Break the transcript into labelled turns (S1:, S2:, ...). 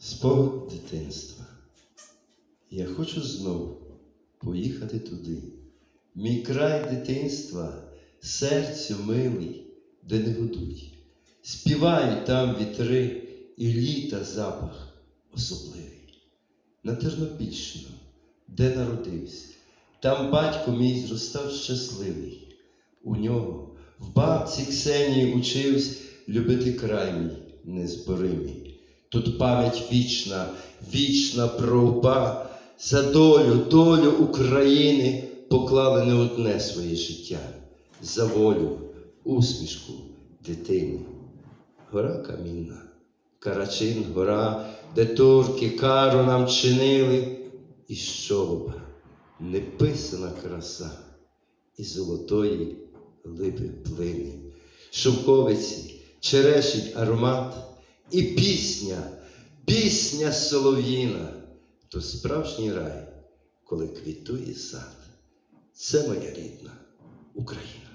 S1: Спогад дитинства. Я хочу знов поїхати туди. Мій край дитинства, серцю милий, де не гудуть. Співають там вітри і літа запах особливий. На Тернопільщину, де народився, там батько мій зростав щасливий. У нього в бабці Ксенії учився любити край мій незборимий. Тут пам'ять вічна, вічна пrouба, за долю, долю України поклали не одне своє життя, за волю, усмішку дитини. Гора камінна, Карачин гора, де турки кару нам чинили, і щолоба, неписана краса, і золотої липи плини, шовковиці, черешить аромат, і пісня, пісня солов'їна, то справжній рай, коли квітує сад. Це моя рідна Україна.